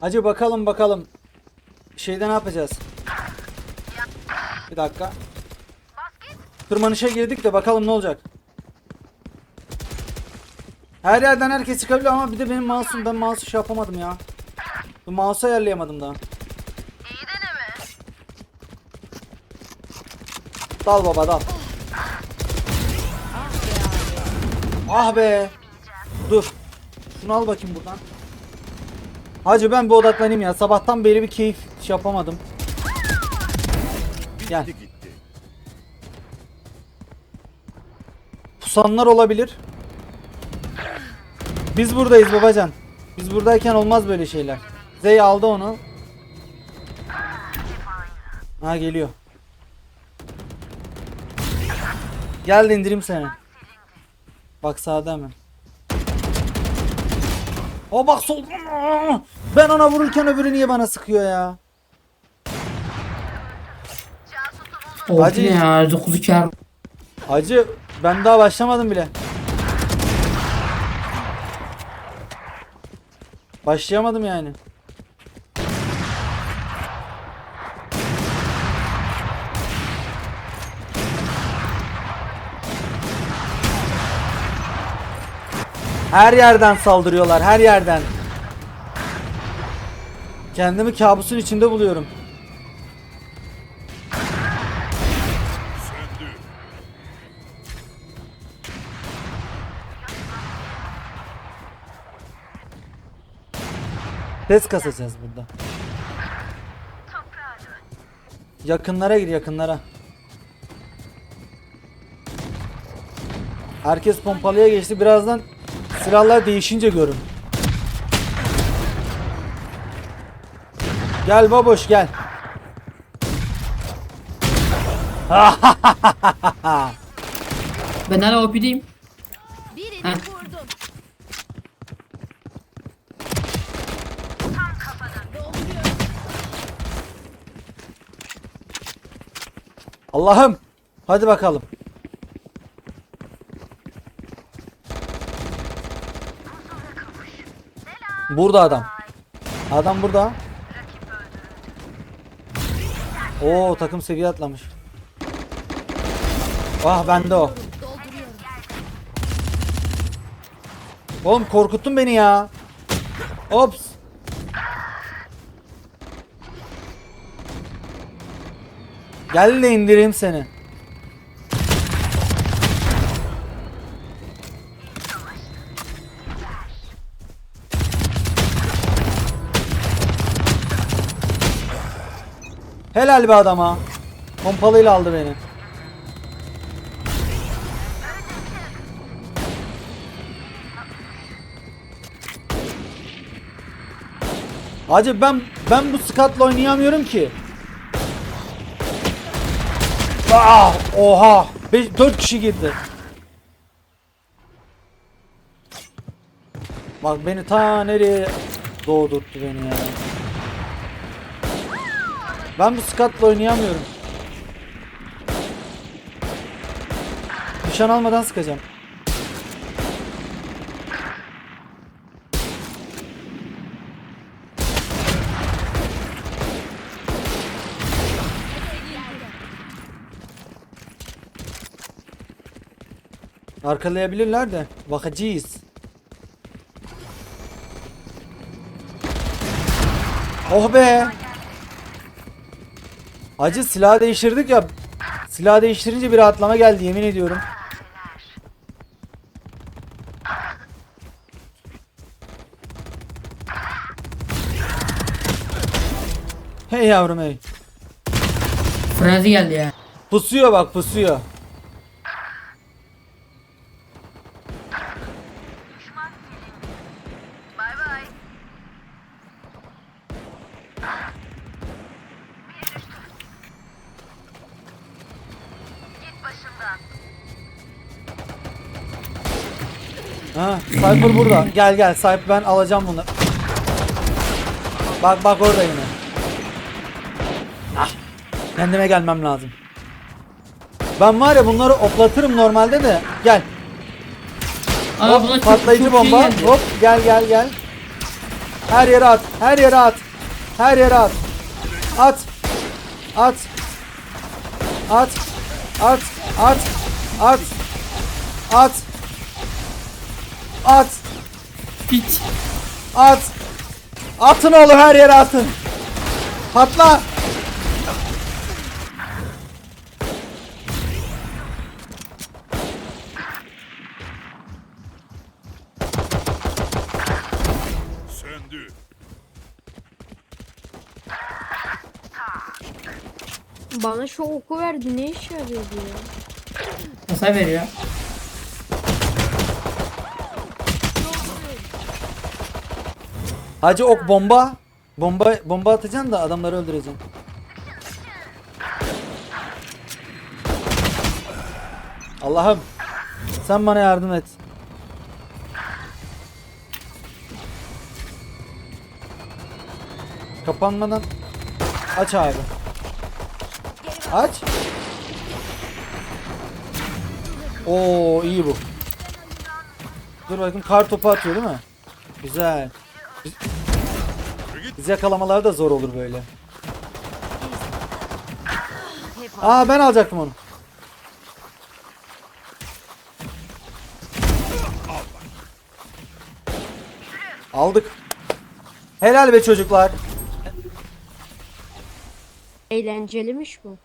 Hacı bakalım bakalım. Şeyde ne yapacağız? Bir dakika. Tırmanışa girdik de bakalım ne olacak. Her yerden herkes çıkabiliyor ama bir de benim mouse'um ben mouse'u şey yapamadım ya. Bu mouse'u ayarlayamadım daha. İyi. Dal baba dal. Ah be. Dur. Şunu al bakayım buradan. Hacı ben bir odaklanayım ya. Sabahtan beri bir keyif şey yapamadım. Gel. Pusanlar olabilir. Biz buradayız babacan. Biz buradayken olmaz böyle şeyler. Zey aldı onu. Ha geliyor. Gel indireyim seni. Bak sağda hemen. O bak sol. Ben ona vururken öbürü niye bana sıkıyor ya? Oldu ne ya 9 kar. Hacı ben daha başlamadım bile. Başlayamadım yani. Her yerden saldırıyorlar, her yerden. Kendimi kabusun içinde buluyorum. Ses kasacağız burada. Yakınlara gir yakınlara. Herkes pompalıya geçti. Birazdan silahlar değişince görün. Gel baboş gel. Ben hala OP'deyim. Birini Heh. vurdum. Allah'ım. Hadi bakalım. Burada adam. Adam burada. Oo takım seviye atlamış. Ah bende o. Oğlum korkuttun beni ya. Ops. Gel de indireyim seni. Helal be adama. Pompalıyla aldı beni. Hacı ben ben bu skatla oynayamıyorum ki. Ah, oha. 5 4 kişi girdi. Bak beni ta nereye doğdurttu beni ya. Ben bu skatla oynayamıyorum. Nişan almadan sıkacağım. Arkalayabilirler de bakacağız. Oh be. Acı silah değiştirdik ya. Silah değiştirince bir rahatlama geldi yemin ediyorum. Hey yavrum hey. Frenzy geldi ya. Pusuyor bak pusuyor. Ha, Cypher burada. Gel gel Cypher ben alacağım bunu. Bak bak orada yine. Ah, kendime gelmem lazım. Ben var ya bunları oplatırım normalde de. Gel. Aa, Hop, çok- patlayıcı çok bomba. geldi. Hop gel gel gel. Her yere at. Her yere at. Her yere at. At. At. At. At. At. At. At. At. Piç. At. Atın oğlum her yere atın. Patla. Söndü. Bana şu oku verdi ne işe yarıyordu ya? Nasıl veriyor? Hacı ok bomba. Bomba bomba atacaksın da adamları öldüreceksin. Allah'ım sen bana yardım et. Kapanmadan aç abi. Aç. Oo iyi bu. Dur bakayım kar topu atıyor değil mi? Güzel. Biz yakalamalar da zor olur böyle. Aa ben alacaktım onu. Aldık. Helal be çocuklar. Eğlencelimiş bu.